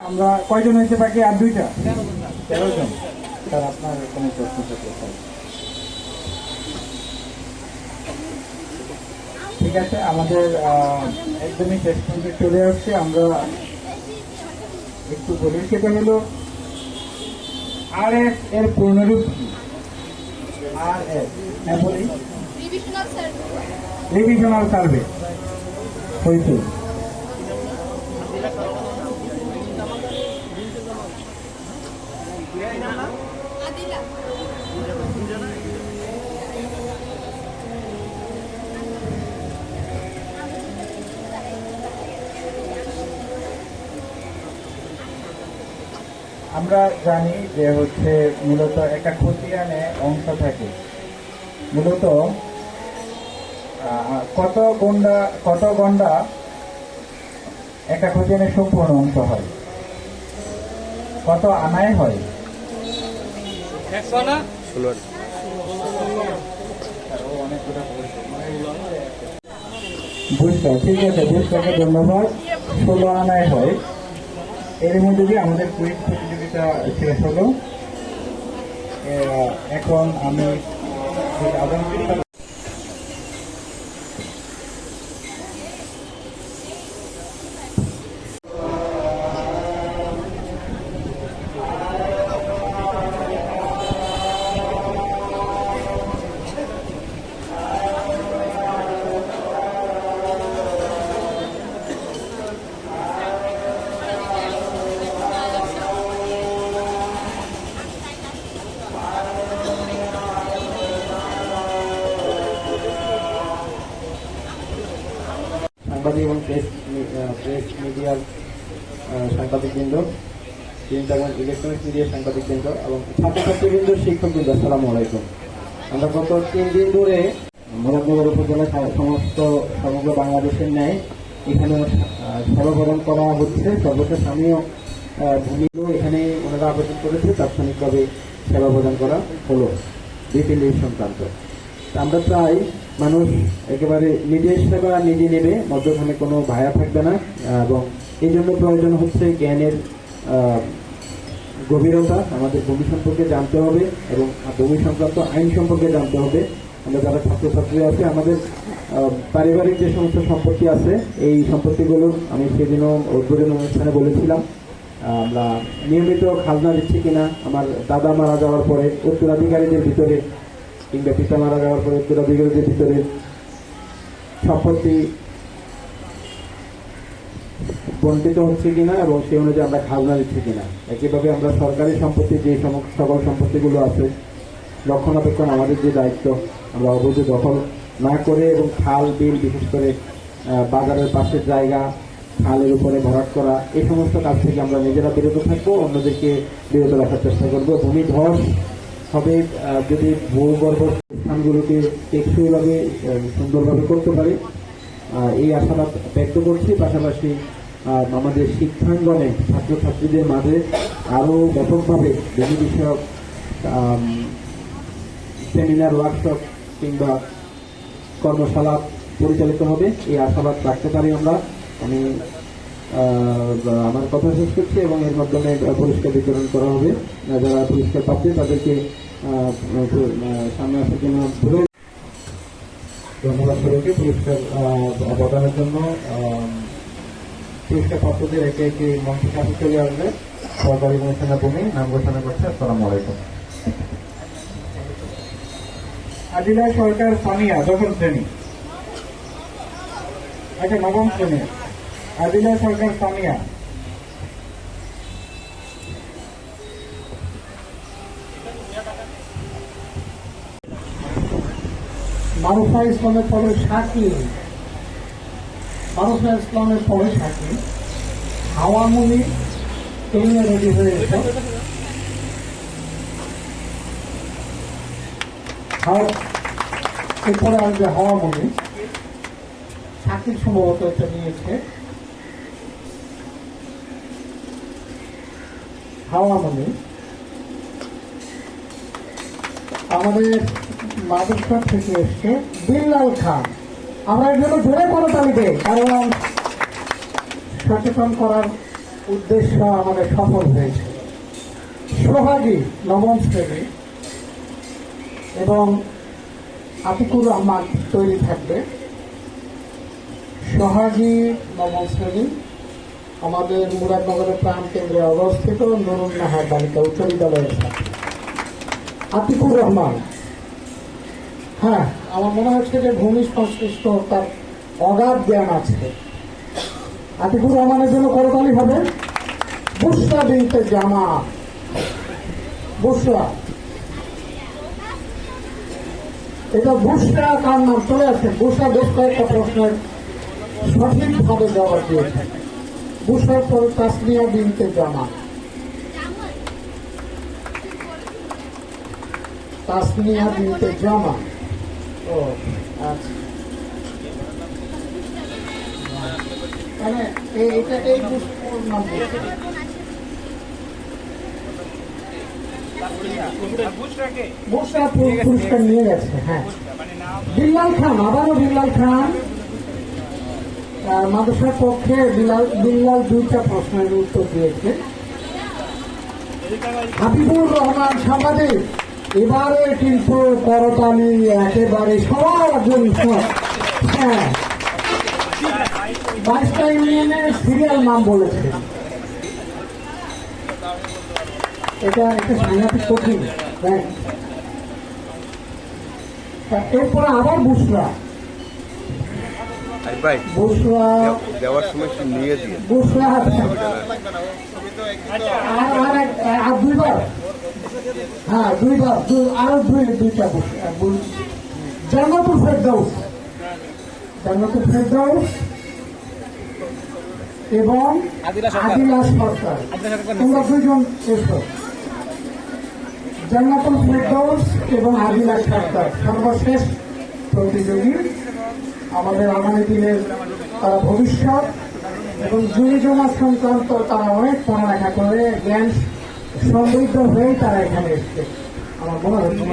আমরা কয়জন হয়েছে বাকি? আর দুইটা? তেরো জন। স্যার আপনার কোনো প্রশ্ন থাকলে ঠিক আছে আমাদের আহ, একদমই শেষ পর্যন্ত চলে আসছে। আমরা একটু বলি সেটা হলো আর এস এর পূর্ণরূপ কি? আর এস হ্যাঁ বলি. রিভিশনাল সার্ভে হয়েছে। আমরা জানি যে হচ্ছে মূলত একটা খতিয়ানে অংশ থাকে। মূলত আহ, কত গন্ডা কত গন্ডা একটা খতিয়ানের সম্পূর্ণ অংশ হয়? কত আনায় হয়? বুঝতে ঠিক আছে বুঝতে ধন্যবাদ ষোলো আনায় হয় এর মধ্যে দিয়ে আমাদের কুইজ প্রতিযোগিতা শেষ হলো। এখন আমি সাংবাদিক এবং প্রেস প্রেস মিডিয়ার সাংবাদিকবৃন্দ প্রিন্ট এবং ইলেকট্রনিক্স মিডিয়ার সাংবাদিক সাংবাদিকবৃন্দ এবং ছাত্রছাত্রীবৃন্দ শিক্ষকবৃন্দ আসসালামু আলাইকুম। আমরা গত তিন দিন ধরে মুরাদনগর উপজেলার সা- সমস্ত সমগ্র বাংলাদেশের ন্যায় এখানে সরবরাহ করা হচ্ছে। সর্বশেষ আহ, ভূমিও এখানে ওনারা আবেদন করেছে। তাৎক্ষণিকভাবে সেবা প্রদান করা হলো। বিপিএল সংক্রান্ত। আমরা চাই মানুষ একেবারে নিজের সেবা নিজে নেবে, মধ্যখানে কোনো ভায়া থাকবে না, এবং এই জন্য প্রয়োজন হচ্ছে জ্ঞানের গভীরতা। আমাদের ভূমি সম্পর্কে জানতে হবে এবং ভূমি সংক্রান্ত আইন সম্পর্কে জানতে হবে। আমরা যারা ছাত্রছাত্রী আছে, আমাদের পারিবারিক যে সমস্ত সম্পত্তি আছে, এই সম্পত্তিগুলো আমি সেদিনও উদ্বোধন অনুষ্ঠানে বলেছিলাম। আমরা নিয়মিত খাজনা দিচ্ছি কিনা, আমার দাদা মারা যাওয়ার পরে উত্তরাধিকারীদের ভিতরে কিংবা পিতা মারা যাওয়ার পরে উত্তরাধিকারীদের ভিতরে সম্পত্তি বন্টিত হচ্ছে কিনা এবং সেই অনুযায়ী আমরা খাজনা দিচ্ছি কিনা। একইভাবে আমরা সরকারি সম্পত্তি, যে সকল সম্পত্তিগুলো আছে, রক্ষণাবেক্ষণ আমাদের যে দায়িত্ব, আমরা অবৈধ দখল না করে এবং খাল, বিল, বিশেষ করে বাজারের পাশের জায়গা, খালের উপরে ভরাট করা, এই সমস্ত কাজ থেকে আমরা নিজেরা বিরত থাকব, অন্যদেরকে বিরত রাখার চেষ্টা করব। ভূমি ধস আহ, যদি ভূগর্ভ স্থানগুলোকে টেকসইভাবে সুন্দরভাবে করতে পারি এই আশাবাদ ব্যক্ত করছি। পাশাপাশি আমাদের শিক্ষাঙ্গনে ছাত্রছাত্রীদের মাঝে আরও ব্যাপকভাবে ভূমি বিষয়ক সেমিনার ওয়ার্কশপ কিংবা কর্মশালা পরিচালিত হবে। এই আশাবাদ রাখতে পারি আমরা। আমি আমার কথা শেষ করছি এবং এর মাধ্যমে পুরস্কার বিতরণ করা হবে। যারা পুরস্কার পাচ্ছে, তাদেরকে সামনে আসার জন্য ধন্যবাদ। সবাইকে পুরস্কার অবদানের জন্য। পুরস্কার প্রাপ্তদের একে একে মঞ্চের কাছে চলে আসবে। সরকারি অনুষ্ঠানে ভূমি নাম ঘোষণা করছে, আসসালামু আলাইকুম। আদিলা সরকার সামিয়া দশম শ্রেণি। আচ্ছা নবম শ্রেণি। আদিলা সরকার সামিয়া। মারুফা ইসলামের পরে সাকি মারুফা ইসলামের পরে সাকি হাওয়ামুনি ট্রেনে রেডি হয়ে হাও- এরপরে আসবে হাওয়ামুনি। সাকির সম্ভবত এটা নিয়েছে। হাওয়ামুনি আমাদের মাদকসার থেকে এসছে বিল্লাল খান। আমরা এর জন্য জোরে করে তালি দেই কারণ সচেতন করার উদ্দেশ্য আমাদের সফল হয়েছে। সোহাগী, নবম শ্রেণি, এবং আতিকুর রহমান তৈরি থাকবে। সোহাগী, নবম শ্রেণি আমাদের মুরাদনগরের প্রাণ কেন্দ্রে অবস্থিত নুরুন নাহার বালিকা উচ্চ বিদ্যালয়ের আতিকুর রহমান। হ্যাঁ আমার মনে হচ্ছে যে ভূমি সংশ্লিষ্ট তার অগাধ জ্ঞান আছে। আতিকুর রহমানের জন্য করতালি হবে। বুসরা বিনতে জামা। বুসরা। এটা বুসরা কার নাম? চলে আসছে। বুসরা বেশ কয়েকটা প্রশ্নের সঠিকভাবে জবাব দিয়েছে তাসমিয়া বিনতে জামা। তাসমিয়া বিনতে জামা। ও আচ্ছা। নিয়ে গেছে হ্যাঁ। বিল্লাল খান, আবারও বিল্লাল খান। মাদ্রাসার পক্ষে বিল্লাল বিল্লাল দুইটা প্রশ্নের উত্তর দিয়েছে হাবিবুর রহমান সাংবাদিক, এবারে কিন্তু করতালি একেবারে সবার জন্য। হ্যাঁ। বাইশটা ইউনিয়নের সিরিয়াল নাম বলেছে। এটা একটা সাংঘাতিক কঠিন হ্যাঁ। এরপরে আবার বুসরা। দেওয়ার সময় একটু নিয়ে দিয়ে বুসরা আছে আর আর এক- আর দুইবার হ্যাঁ দুইবার আরও দুই দুইটা বুস- বুস- জান্নাতুল ফেরদাউস জান্নাতুল ফেরদাউস এবং আদিলা সরকার। তোমরা দুইজন এসো জান্নাতুল ফেরদাউস এবং আদিলা সরকার। সর্বশেষ প্রতিযোগী আমাদের আগামী দিনের তারা ভবিষ্যৎ এবং জমি জমা সংক্রান্ত তারা অনেক পড়ালেখা করে, জ্ঞান সমৃদ্ধ হয়েই তারা এখানে এসছে। আমার মনে হচ্ছে